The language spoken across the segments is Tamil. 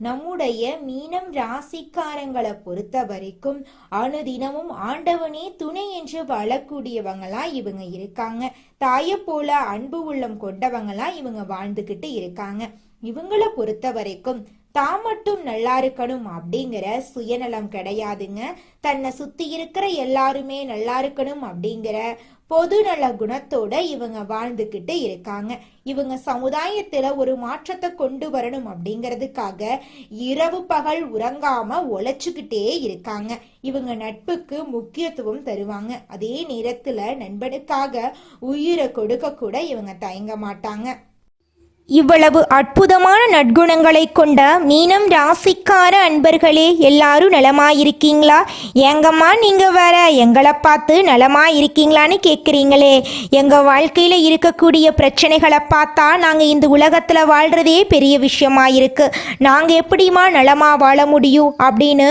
நம்முடைய மீனம் ராசிக்காரங்களை பொறுத்த வரைக்கும் அனுதினமும் ஆண்டவனே துணை என்று வாழக்கூடியவங்களா இவங்க இருக்காங்க. தாயை போல அன்பு உள்ளம் கொண்டவங்களா இவங்க வாழ்ந்துகிட்டு இருக்காங்க. இவங்கள பொறுத்த வரைக்கும் தான் மட்டும் நல்லா இருக்கணும் அப்படிங்கிற சுயநலம் கிடையாதுங்க. தன்னை சுத்தி இருக்கிற எல்லாருமே நல்லா இருக்கணும் அப்படிங்கிற பொதுநல குணத்தோட இவங்க வாழ்ந்துகிட்டு இருக்காங்க. இவங்க சமுதாயத்துல ஒரு மாற்றத்தை கொண்டு வரணும் அப்படிங்கிறதுக்காக இரவு பகல் உறங்காம உழைச்சுக்கிட்டே இருக்காங்க. இவங்க நட்புக்கு முக்கியத்துவம் தருவாங்க. அதே நேரத்துல நண்பனுக்காக உயிரை கொடுக்க கூட இவங்க தயங்க மாட்டாங்க. இவ்வளவு அற்புதமான நற்குணங்களை கொண்ட மீனம் ராசிக்கார அன்பர்களே எல்லாரும் நலமாயிருக்கீங்களா? ஏங்கம்மா நீங்கள் வேற? எங்களை பார்த்து நலமாயிருக்கீங்களான்னு கேட்குறீங்களே எங்கள் வாழ்க்கையில் இருக்கக்கூடிய பிரச்சனைகளை பார்த்தா நாங்கள் இந்த உலகத்தில் வாழ்கிறதே பெரிய விஷயமா இருக்கு நாங்கள் எப்படிமா நலமாக வாழ முடியும் அப்படின்னு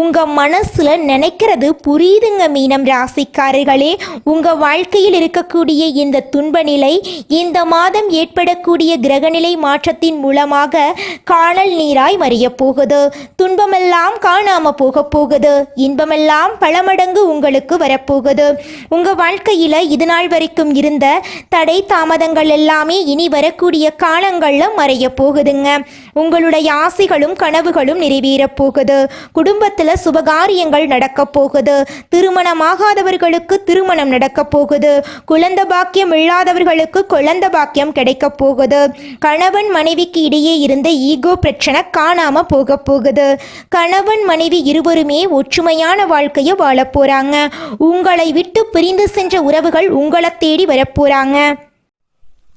உங்கள் மனசில் நினைக்கிறது புரியுதுங்க மீனம் ராசிக்காரர்களே. உங்கள் வாழ்க்கையில் இருக்கக்கூடிய இந்த துன்ப நிலை இந்த மாதம் ஏற்படக்கூடிய கிரகநிலை மாற்றத்தின் மூலமாக காணல் நீராய் மறியப் போகுது. துன்பமெல்லாம் காணாம போக போகுது. இன்பமெல்லாம் பல மடங்கு உங்களுக்கு வரப்போகுது உங்க வாழ்க்கையில இது நாள் வரைக்கும் இருந்த தடை தாமதங்கள் எல்லாமே இனி வரக்கூடிய காலங்கள்ல மறைய போகுதுங்க. உங்களுடைய ஆசைகளும் கனவுகளும் நிறைவேறப் போகுது. குடும்பத்தில் சுபகாரியங்கள் நடக்கப் போகுது. திருமணமாகாதவர்களுக்கு திருமணம் நடக்கப் போகுது. குழந்த பாக்கியம் இல்லாதவர்களுக்கு குழந்த பாக்கியம் கிடைக்கப் போகுது. கணவன் மனைவிக்கு இடையே இருந்த ஈகோ பிரச்சனை காணாம போக போகுது. கணவன் மனைவி இருவருமே ஒற்றுமையான வாழ்க்கையை வாழ போறாங்க. உங்களை விட்டு பிரிந்து சென்ற உறவுகள் உங்களை தேடி வரப்போறாங்க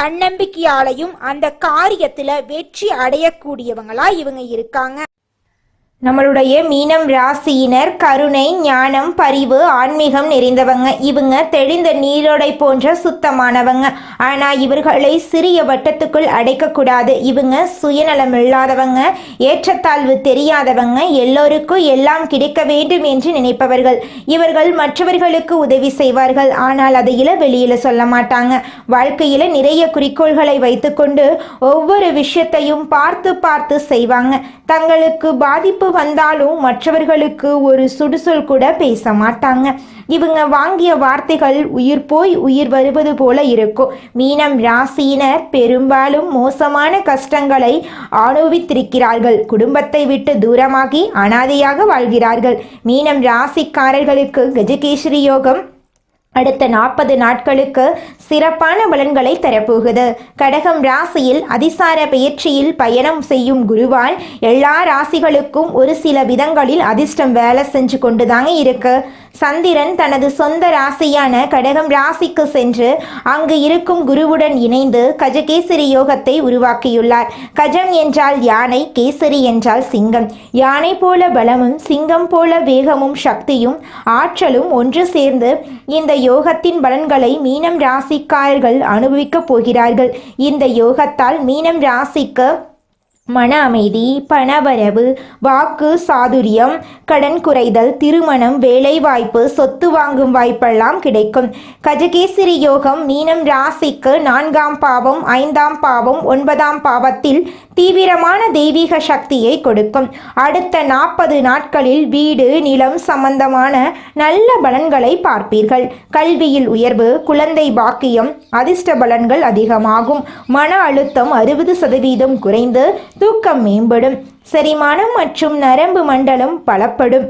தன்னம்பிக்கையாலையும் அந்த காரியத்துல வெற்றி அடையக்கூடியவங்களா இவங்க இருக்காங்க. நம்மளுடைய மீனம் ராசியினர் கருணை ஞானம் பரிவு ஆன்மீகம் நிறைந்தவங்க. இவங்க தெளிந்த நீரோடை போன்ற சுத்தமானவங்க. ஆனால் இவர்களை சிறிய வட்டத்துக்குள் அடைக்கக்கூடாது. இவங்க சுயநலம் இல்லாதவங்க ஏற்றத்தாழ்வு தெரியாதவங்க. எல்லோருக்கும் எல்லாம் கிடைக்க வேண்டும் என்று நினைப்பவர்கள். இவர்கள் மற்றவர்களுக்கு உதவி செய்வார்கள். ஆனால் அதை வெளியில் சொல்ல மாட்டாங்க. வாழ்க்கையில் நிறைய குறிக்கோள்களை வைத்துக்கொண்டு ஒவ்வொரு விஷயத்தையும் பார்த்து பார்த்து செய்வாங்க. தங்களுக்கு பாதிப்பு வந்தாலும் மற்றவர்களுக்கு ஒரு சுடுசொல் கூட பேச மாட்டாங்க இவங்க வாங்கிய வார்த்தைகள் உயிர் போய் உயிர் வருவது போல இருக்கும். மீனம் ராசியினர் பெரும்பாலும் மோசமான கஷ்டங்களை அனுபவித்திருக்கிறார்கள். குடும்பத்தை விட்டு தூரமாகி அனாதையாக வாழ்கிறார்கள். மீனம் ராசிக்காரர்களுக்கு கஜகேஸ்வரி யோகம் அடுத்த நாற்பது நாட்களுக்கு சிறப்பான பலன்களை தரப்போகுது. கடகம் ராசியில் அதிசார பயிற்சியில் பயணம் செய்யும் குருவால் எல்லா ராசிகளுக்கும் ஒரு சில விதங்களில் அதிர்ஷ்டம் வேலை செஞ்சு கொண்டுதாங்க இருக்கு. சந்திரன் தனது சொந்த ராசியான கடகம் ராசிக்கு சென்று அங்கு இருக்கும் குருவுடன் இணைந்து கஜகேசரி யோகத்தை உருவாக்கியுள்ளார். கஜம் என்றால் யானை கேசரி என்றால் சிங்கம். யானை போல பலமும் சிங்கம் போல வேகமும் சக்தியும் ஆற்றலும் ஒன்று சேர்ந்து இந்த யோகத்தின் பலன்களை மீனம் ராசிக்காரர்கள் அனுபவிக்கப் போகிறார்கள். இந்த யோகத்தால் மீனம் ராசிக்கு மன அமைதி பணவரவு வாக்கு சாதுரியம் கடன் குறைதல் திருமணம் வேலைவாய்ப்பு சொத்து வாங்கும் வாய்ப்பெல்லாம் கிடைக்கும். கஜகேசரி யோகம் மீனம் ராசிக்கு நான்காம் பாவம் ஐந்தாம் பாவம் ஒன்பதாம் பாவத்தில் தீவிரமான தெய்வீக சக்தியை கொடுக்கும். அடுத்த நாற்பது நாட்களில் வீடு நிலம் சம்பந்தமான நல்ல பலன்களை பார்ப்பீர்கள். கல்வியில் உயர்வு குழந்தை பாக்கியம் அதிர்ஷ்ட பலன்கள் அதிகமாகும். மன அழுத்தம் அறுபது சதவீதம் குறைந்து தூக்கம் மேம்படும். செரிமானம் மற்றும் நரம்பு மண்டலம் பலப்படும்.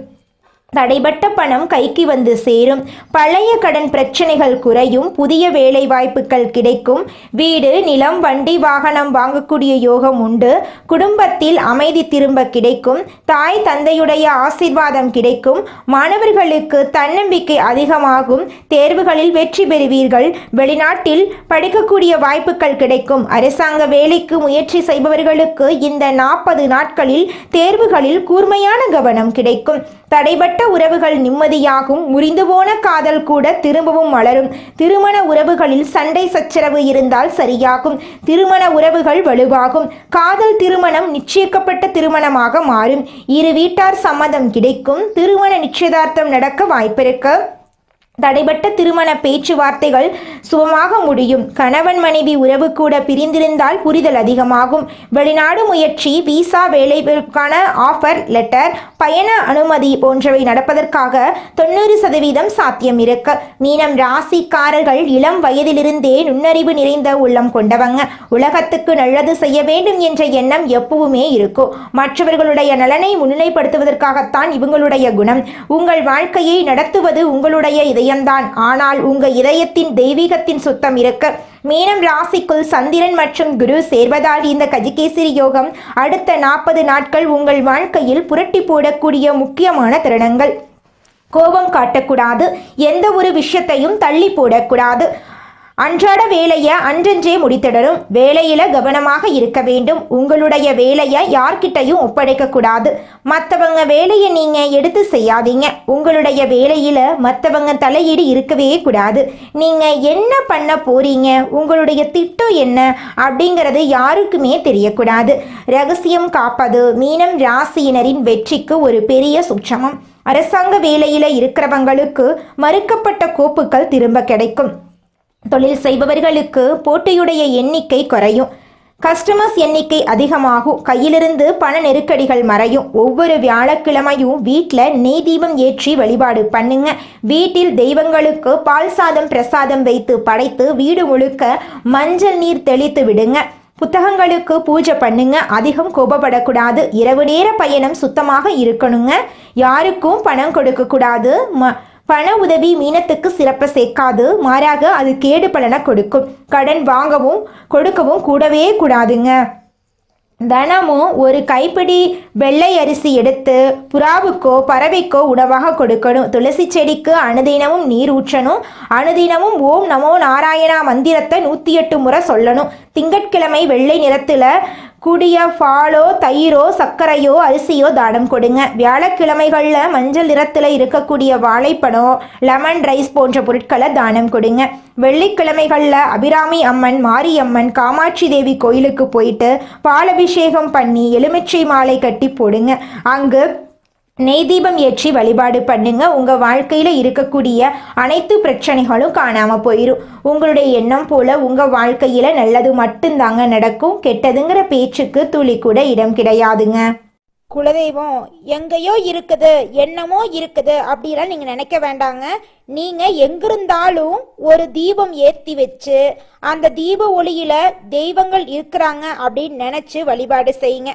தடைபட்ட பணம் கைக்கு வந்து சேரும். பழைய கடன் பிரச்சனைகள் குறையும். புதிய வேலை வாய்ப்புகள் கிடைக்கும். வீடு நிலம் வண்டி வாகனம் வாங்கக்கூடிய யோகம் உண்டு. குடும்பத்தில் அமைதி திரும்ப கிடைக்கும். தாய் தந்தையுடைய ஆசீர்வாதம் கிடைக்கும். மாணவர்களுக்கு தன்னம்பிக்கை அதிகமாகும். தேர்வுகளில் வெற்றி பெறுவீர்கள். வெளிநாட்டில் படிக்கக்கூடிய வாய்ப்புகள் கிடைக்கும். அரசாங்க வேலைக்கு முயற்சி செய்பவர்களுக்கு இந்த நாற்பது நாட்களில் தேர்வுகளில் கூர்மையான கவனம் கிடைக்கும். தடைபட்ட உறவுகள் நிம்மதியாகும் முறிந்து போன காதல் கூட திரும்பவும் மலரும். திருமண உறவுகளில் சண்டை சச்சரவு இருந்தால் சரியாகும். திருமண உறவுகள் வலுவாகும். காதல் திருமணம் நிச்சயிக்கப்பட்ட திருமணமாக மாறும். இரு வீட்டார் சம்மதம் கிடைக்கும். திருமண நிச்சயதார்த்தம் நடக்க வாய்ப்பிருக்கு. தடைபட்ட திருமண பேச்சுவார்த்தைகள் சுபமாக முடியும். கணவன் மனைவி உறவு கூட பிரிந்திருந்தால் புரிதல் அதிகமாகும். வெளிநாடு முயற்சி விசா வேலைக்கான ஆஃபர் லெட்டர் பயண அனுமதி போன்றவை நடப்பதற்காக தொண்ணூறு சதவீதம் சாத்தியம் இருக்கு. மீனம் ராசிக்காரர்கள் இளம் வயதிலிருந்தே நுண்ணறிவு நிறைந்த உள்ளம் கொண்டவங்க. உலகத்துக்கு நல்லது செய்ய வேண்டும் என்ற எண்ணம் எப்பவுமே இருக்கும். மற்றவர்களுடைய நலனை முன்னிலைப்படுத்துவதற்காகத்தான் இவங்களுடைய குணம். உங்கள் வாழ்க்கையை நடத்துவது உங்களுடைய இதயம்தான் ஆனால் உங்க இதயத்தின் தெய்வீகத்தின் சுத்தம் இருக்க மீனம் ராசிக்குள் சந்திரன் மற்றும் குரு சேர்வதால் இந்த கஜகேசரி யோகம் அடுத்த நாற்பது நாட்கள் உங்கள் வாழ்க்கையில் புரட்டி போடக்கூடிய முக்கியமான தருணங்கள். கோபம் காட்டக்கூடாது. எந்த ஒரு விஷயத்தையும் தள்ளி போடக்கூடாது. அன்றாட வேலையை அன்றன்றே முடித்திடணும். வேலையில கவனமாக இருக்க வேண்டும். உங்களுடைய வேலையை யார்கிட்டையும் ஒப்படைக்க கூடாது. மற்றவங்க வேலையை நீங்க எடுத்து செய்யாதீங்க. உங்களுடைய வேலையில மற்றவங்க தலையீடு இருக்கவே கூடாது. நீங்க என்ன பண்ண போறீங்க? உங்களுடைய திட்டம் என்ன? அப்படிங்கிறது யாருக்குமே தெரியக்கூடாது. ரகசியம் காப்பது மீனம் ராசியினரின் வெற்றிக்கு ஒரு பெரிய சுட்சமம். அரசாங்க வேலையில இருக்கிறவங்களுக்கு மறுக்கப்பட்ட கோப்புகள் திரும்ப கிடைக்கும். தொழில் செய்பவர்களுக்கு போட்டியுடைய எண்ணிக்கை குறையும். கஸ்டமர்ஸ் எண்ணிக்கை அதிகமாகும். கையிலிருந்து பண நெருக்கடிகள் மறையும். ஒவ்வொரு வியாழக்கிழமையும் வீட்டில் நெய் தீபம் ஏற்றி வழிபாடு பண்ணுங்க. வீட்டில் தெய்வங்களுக்கு பால் சாதம் பிரசாதம் வைத்து படைத்து வீடு முழுக்க மஞ்சள் நீர் தெளித்து விடுங்க. புத்தகங்களுக்கு பூஜை பண்ணுங்க. அதிகம் கோபப்படக்கூடாது. இரவு நேர பயணம் சுத்தமாக இருக்கணுங்க. யாருக்கும் பணம் கொடுக்கக்கூடாது. ம பண உதவி மீனத்துக்கு சிறப்பை சேர்க்காது மாறாக அது கேடு பலனை கொடுக்கும். கடன் வாங்கவும் கொடுக்கவும் கூடவே கூடாதுங்க. தினமும் ஒரு கைப்பிடி வெள்ளை அரிசி எடுத்து புறாவுக்கோ பறவைக்கோ உணவாக கொடுக்கணும். துளசி செடிக்கு அனுதினமும் நீர் ஊற்றணும். அனுதினமும் ஓம் நமோ நாராயணா மந்திரத்தை நூற்றி எட்டு முறை சொல்லணும். திங்கட்கிழமை வெள்ளை நிறத்தில் கூடிய பாலோ தயிரோ சர்க்கரையோ அரிசியோ தானம் கொடுங்க. வியாழக்கிழமைகளில் மஞ்சள் நிறத்தில் இருக்கக்கூடிய வாழைப்பழம் லெமன் ரைஸ் போன்ற பொருட்களை தானம் கொடுங்க. வெள்ளிக்கிழமைகளில் அபிராமி அம்மன் மாரியம்மன் காமாட்சி தேவி கோயிலுக்கு போயிட்டு பாலபிஷேகம் பண்ணி எலுமிச்சை மாலை கட்டி போடுங்க. அங்கு நெய் தீபம் ஏற்றி வழிபாடு பண்ணுங்க. உங்க வாழ்க்கையில இருக்கக்கூடிய அனைத்து பிரச்சனைகளும் காணாம போயிடும் உங்களுடைய எண்ணம் போல உங்க வாழ்க்கையில நல்லது மட்டும்தாங்க நடக்கும். கெட்டதுங்கிற பேச்சுக்கு துளி கூட இடம் கிடையாதுங்க. குலதெய்வம் எங்கேயோ இருக்குது என்னமோ இருக்குது அப்படிலாம் நீங்கள் நினைக்க வேண்டாங்க. நீங்கள் எங்கிருந்தாலும் ஒரு தீபம் ஏற்றி வச்சு அந்த தீப ஒளியில் தெய்வங்கள் இருக்கிறாங்க அப்படின்னு நினச்சி வழிபாடு செய்யுங்க.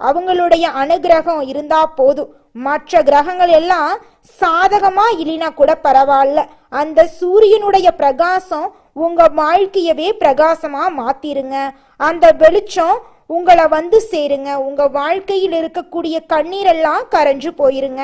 அவங்களுடைய அனுகிரகம் இருந்தா போதும். மற்ற கிரகங்கள் எல்லாம் சாதகமா இல்லைனா கூட பரவாயில்ல. அந்த சூரியனுடைய பிரகாசம் உங்க வாழ்க்கையவே பிரகாசமா மாத்திருங்க. அந்த வெளிச்சம் உங்களை வந்து சேருங்க. உங்க வாழ்க்கையில் இருக்கக்கூடிய கண்ணீரெல்லாம் கரைஞ்சு போயிருங்க.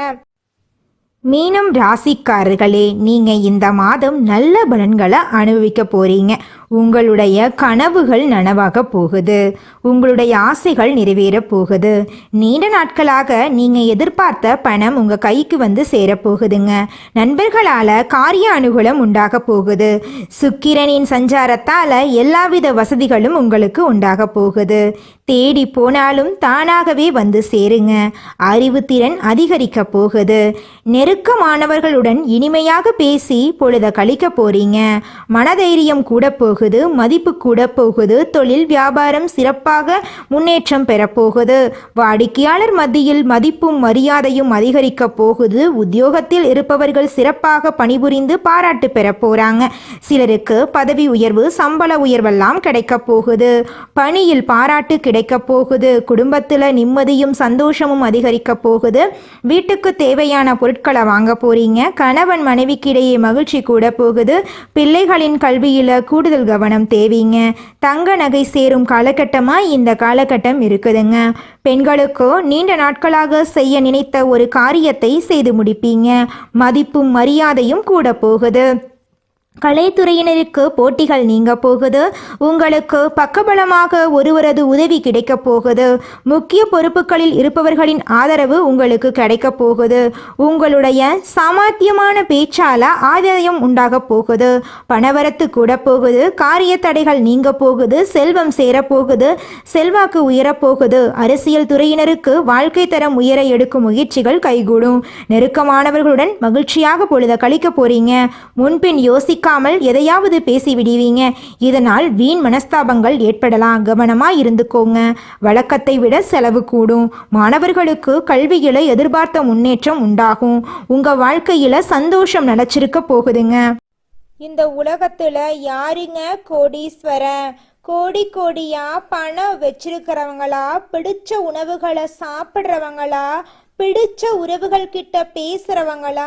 மீனம் ராசிக்காரர்களே நீங்க இந்த மாதம் நல்ல பலன்களை அனுபவிக்க போறீங்க. உங்களுடைய கனவுகள் நனவாக போகுது. உங்களுடைய ஆசைகள் நிறைவேறப் போகுது. நீண்ட நாட்களாக நீங்கள் எதிர்பார்த்த பணம் உங்கள் கைக்கு வந்து சேரப்போகுதுங்க நண்பர்களால் காரிய அனுகூலம் உண்டாக போகுது. சுக்கிரனின் சஞ்சாரத்தால் எல்லாவித வசதிகளும் உங்களுக்கு உண்டாக போகுது. தேடி போனாலும் தானாகவே வந்து சேருங்க. அறிவுத்திறன் அதிகரிக்க போகுது. நெருக்கமானவர்களுடன் இனிமையாக பேசி பொழுத கழிக்க போறீங்க. மனதைரியம் கூட போகுது. மதிப்பு கூட போகுது தொழில் வியாபாரம் சிறப்பாக முன்னேற்றம் பெறப்போகுது வாடிக்கையாளர் மத்தியில் மதிப்பும் மரியாதையும் அதிகரிக்க போகுது. உத்தியோகத்தில் இருப்பவர்கள் சிறப்பாக பணிபுரிந்து பாராட்டு பெற போறாங்க. சிலருக்கு பதவி உயர்வு சம்பள உயர்வெல்லாம் கிடைக்க போகுது. பணியில் பாராட்டு கிடைக்க போகுது. குடும்பத்தில் நிம்மதியும் சந்தோஷமும் அதிகரிக்க போகுது. வீட்டுக்கு தேவையான பொருட்களை வாங்க போறீங்க. கணவன் மனைவிக்கிடையே மகிழ்ச்சி கூட போகுது. பிள்ளைகளின் கல்வியில் கூடுதல் கவனம் தேவைங்க. தங்க நகை சேரும் காலகட்டமாக இந்த காலகட்டம் இருக்குதுங்க. பெண்களுக்கோ நீண்ட நாட்களாக செய்ய நினைத்த ஒரு காரியத்தை செய்து முடிப்பீங்க. மதிப்பும் மரியாதையும் கூட போகுது. கலைத்துறையினருக்கு போட்டிகள் நீங்க போகுது. உங்களுக்கு பக்கபலமாக ஒருவரது உதவி கிடைக்க போகுது. முக்கிய பொறுப்புகளில் இருப்பவர்களின் ஆதரவு உங்களுக்கு கிடைக்க போகுது. உங்களுடைய சாமர்த்தியமான பேச்சால ஆதாயம் உண்டாக போகுது. பணவரத்து கூட போகுது. காரிய தடைகள் நீங்க போகுது. செல்வம் சேரப்போகுது செல்வாக்கு உயரப்போகுது அரசியல் துறையினருக்கு வாழ்க்கை தரம் உயர எடுக்கும் முயற்சிகள் கைகூடும். நெருக்கமானவர்களுடன் மகிழ்ச்சியாக பொழுத கழிக்க போறீங்க. முன்பின் யோசிக்காமல் எதையாவது பேசி விடுவீங்க. இதனால் வீண் மனஸ்தாபங்கள் ஏற்படலாம். கவனமாக இருந்துக்கோங்க. வழக்கத்தை விட செலவு கூடும். மாணவர்களுக்கு கல்வியில எதிர்பார்த்த முன்னேற்றம் உண்டாகும். உங்க வாழ்க்கையில சந்தோஷம் நினச்சிருக்க போகுதுங்க. இந்த உலகத்துல யாருங்க கோடீஸ்வரன் கோடி கோடியா பணம் வச்சிருக்கிறவங்களா? பிடிச்ச உணவுகளை சாப்பிட்றவங்களா? பிடிச்ச உறவுகள் கிட்ட பேசுறவங்களா?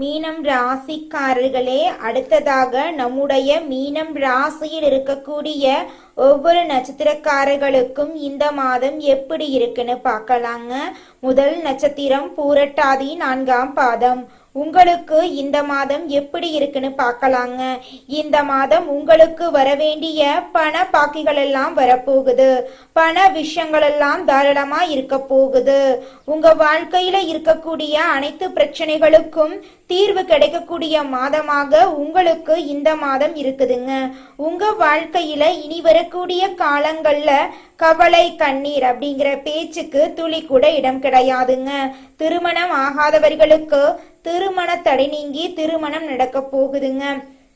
மீனம் ராசிக்காரர்களே அடுத்ததாக நம்முடைய மீனம் ராசியில் இருக்கக்கூடிய ஒவ்வொரு நட்சத்திரக்காரர்களுக்கும் இந்த மாதம் எப்படி இருக்குன்னு பார்க்கலாங்க. முதல் நட்சத்திரம் பூரட்டாதி நான்காம் பாதம். உங்களுக்கு இந்த மாதம் எப்படி இருக்குன்னு பார்க்கலாங்க. இந்த மாதம் உங்களுக்கு வர வேண்டிய பண பாக்கிகள் எல்லாம் வரப்போகுது. பண விஷயங்கள் எல்லாம் தாராளமா இருக்க போகுது. உங்க வாழ்க்கையில இருக்கக்கூடிய அனைத்து பிரச்சனைகளுக்கும் தீர்வு கிடைக்கக்கூடிய மாதமாக உங்களுக்கு இந்த மாதம் இருக்குதுங்க. உங்க வாழ்க்கையில இனி வரக்கூடிய காலங்கள்ல கவலை கண்ணீர் அப்படிங்கிற பேச்சுக்கு துளி கூட இடம் கிடையாதுங்க. திருமணம் ஆகாதவர்களுக்கு திருமண தடை நீங்கி திருமணம் நடக்க போகுதுங்க.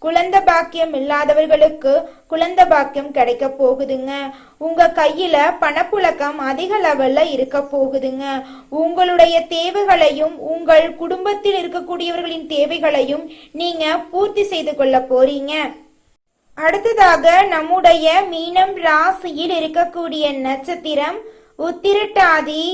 குழந்த பாக்கியம் இல்லாதவர்களுக்கு குழந்த பாக்கியம் கிடைக்க போகுதுங்க. உங்க கையில பணப்புழக்கம் அதிக லெவல்ல இருக்க போகுதுங்க. உங்களுடைய தேவைகளையும் உங்கள் குடும்பத்தில் இருக்கக்கூடியவர்களின் தேவைகளையும் நீங்க பூர்த்தி செய்து கொள்ள போறீங்க. அடுத்ததாக நம்முடைய மீனம் ராசியில் இருக்கக்கூடிய நட்சத்திரம் உத்திரட்டாதி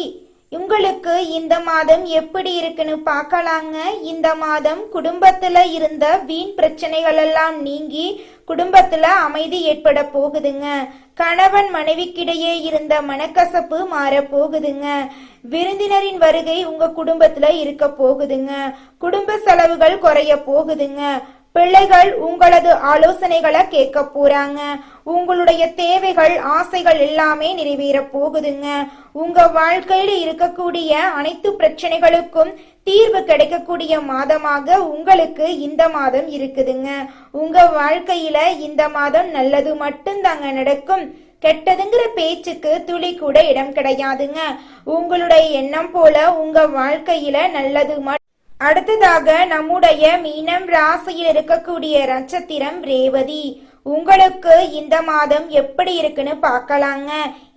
உங்களுக்கு இந்த மாதம் எப்படி இருக்குன்னு பார்க்கலாங்க. இந்த மாதம் குடும்பத்துல இருந்த வீண் பிரச்சனைகள் எல்லாம் நீங்கி குடும்பத்துல அமைதி ஏற்பட போகுதுங்க. கணவன் மனைவிக்கிடையே இருந்த மனக்கசப்பு மாற போகுதுங்க. விருந்தினரின் வருகை உங்க குடும்பத்துல இருக்க போகுதுங்க. குடும்ப செலவுகள் குறைய போகுதுங்க. பிள்ளைகள் உங்களது ஆலோசனைகளை கேட்க போறாங்க. உங்களுடைய தேவைகள் ஆசைகள் எல்லாமே நிறைவேற போகுதுங்க. உங்க வாழ்க்கையில இருக்கக்கூடிய அனைத்து பிரச்சனைகளுக்கும் தீர்வு கிடைக்கக்கூடிய மாதமாக உங்களுக்கு இந்த மாதம் இருக்குதுங்க. உங்க வாழ்க்கையில இந்த மாதம் நல்லது மட்டும்தாங்க நடக்கும். கெட்டதுங்கிற பேச்சுக்கு துளி கூட இடம் கிடையாதுங்க. உங்களுடைய எண்ணம் போல உங்க வாழ்க்கையில நல்லது மட்டும் அடுத்ததாக நம்முடைய மீனம் ராசியில் இருக்கக்கூடிய நட்சத்திரம் ரேவதி. உங்களுக்கு இந்த மாதம் எப்படி இருக்குன்னு பார்க்கலாங்க.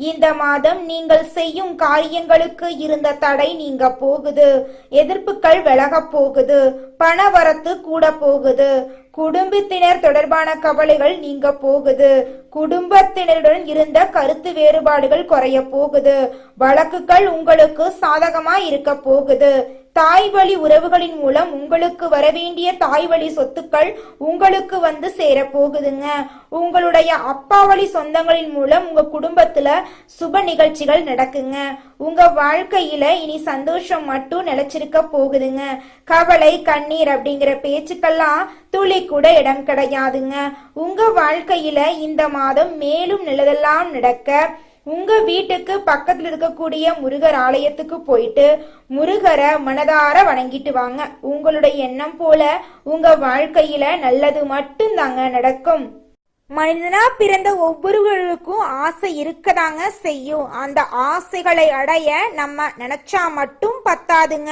இந்த மாதம் நீங்கள் செய்யும் காரியங்களுக்கு இருந்த தடை நீங்க போகுது. எதிர்ப்புகள் விலக போகுது. பண வரத்து கூட போகுது. குடும்பத்தினர் தொடர்பான கவலைகள் நீங்க போகுது. குடும்பத்தினருடன் இருந்த கருத்து வேறுபாடுகள் குறைய போகுது. வழக்குகள் உங்களுக்கு சாதகமா இருக்க போகுது. தாய் வழி உறவுகளின் மூலம் உங்களுக்கு வரவேண்டிய தாய் வழி சொத்துக்கள் உங்களுக்கு வந்து சேர போகுதுங்க உங்களுடைய அப்பா வழி சொந்தங்களின் மூலம் உங்க குடும்பத்துல சுப நிகழ்ச்சிகள் நடக்குங்க. உங்க வாழ்க்கையில இனி சந்தோஷம் மட்டும் நிலைச்சிருக்க போகுதுங்க. கவலை கண்ணீர் அப்படிங்கிற பேச்சுக்கெல்லாம் துளி கூட இடம் கிடையாதுங்க. உங்க வாழ்க்கையில இந்த மாதம் மேலும் நிலதெல்லாம் நடக்க உங்க வீட்டுக்கு பக்கத்துல இருக்கக்கூடிய முருகர் ஆலயத்துக்கு போயிட்டு முருகரை மனதார வணங்கிட்டு வாங்க. உங்களுடைய எண்ணம் போல உங்க வாழ்க்கையில நல்லது மட்டும்தாங்க நடக்கும். மனிதனா பிறந்த ஒவ்வொருவருக்கும் ஆசை இருக்கதாங்க செய்யும். அந்த ஆசைகளை அடைய நம்ம நினைச்சா மட்டும் பத்தாதுங்க.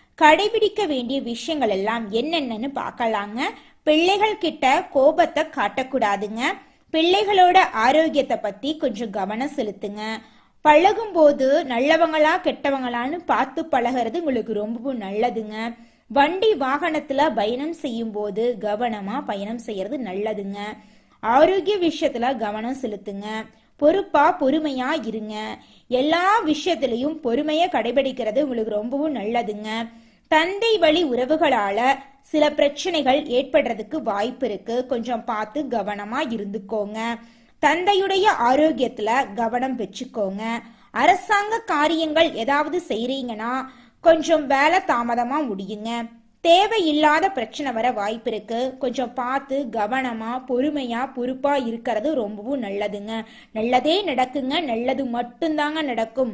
கடைபிடிக்க வேண்டிய விஷயங்கள் எல்லாம் என்னென்னு பார்க்கலாங்க. பிள்ளைகள் கிட்ட கோபத்தை காட்டக்கூடாதுங்க. பிள்ளைகளோட ஆரோக்கியத்தை பத்தி கொஞ்சம் கவனம் செலுத்துங்க. பழகும்போது நல்லவங்களா கெட்டவங்களான்னு பார்த்து பழகிறது உங்களுக்கு ரொம்பவும் நல்லதுங்க. வண்டி வாகனத்துல பயணம் செய்யும் போது கவனமா பயணம் செய்யறது நல்லதுங்க. ஆரோக்கிய விஷயத்துல கவனம் செலுத்துங்க. பொறுப்பா பொறுமையா இருங்க. எல்லா விஷயத்திலையும் பொறுமையை கடைபிடிக்கிறது உங்களுக்கு ரொம்பவும் நல்லதுங்க. தந்தை வழி உறவுகளால சில பிரச்சனைகள் ஏற்படுறதுக்கு வாய்ப்பு இருக்கு. கொஞ்சம் பார்த்து கவனமா இருந்துக்கோங்க. தந்தையுடைய ஆரோக்கியத்துல கவனம் வச்சுக்கோங்க அரசாங்க காரியங்கள் ஏதாவது செய்றீங்கன்னா கொஞ்சம் வேலை தாமதமா முடியுங்க. தேவையில்லாத பிரச்சனை வர வாய்ப்பு இருக்கு. கொஞ்சம் பார்த்து கவனமா பொறுமையா பொறுப்பா இருக்கிறது ரொம்பவும் நல்லதுங்க. நல்லதே நடக்குங்க. நல்லது மட்டும்தாங்க நடக்கும்.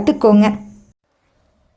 கத்துக்கோங்க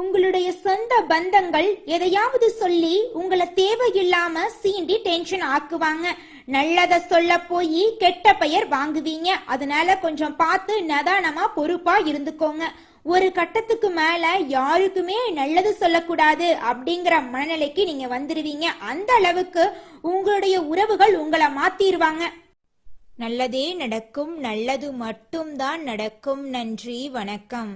உங்களுடைய சொந்த பந்தங்கள் எதையாவது சொல்லி உங்களை தேவையில்லாம சீண்டி டென்ஷன் ஆக்குவாங்க. நல்லத சொல்ல போய் கெட்ட பெயர் வாங்குவீங்க. அதனால கொஞ்சம் பார்த்து நிதானமா பொறுப்பா இருந்துக்கோங்க. ஒரு கட்டத்துக்கு மேல யாருக்குமே நல்லது சொல்லக்கூடாது அப்படிங்கிற மனநிலைக்கு நீங்க வந்துருவீங்க. அந்த அளவுக்கு உங்களுடைய உறவுகள் உங்களை மாத்திருவாங்க. நல்லதே நடக்கும் நல்லது மட்டும்தான் நடக்கும். நன்றி வணக்கம்.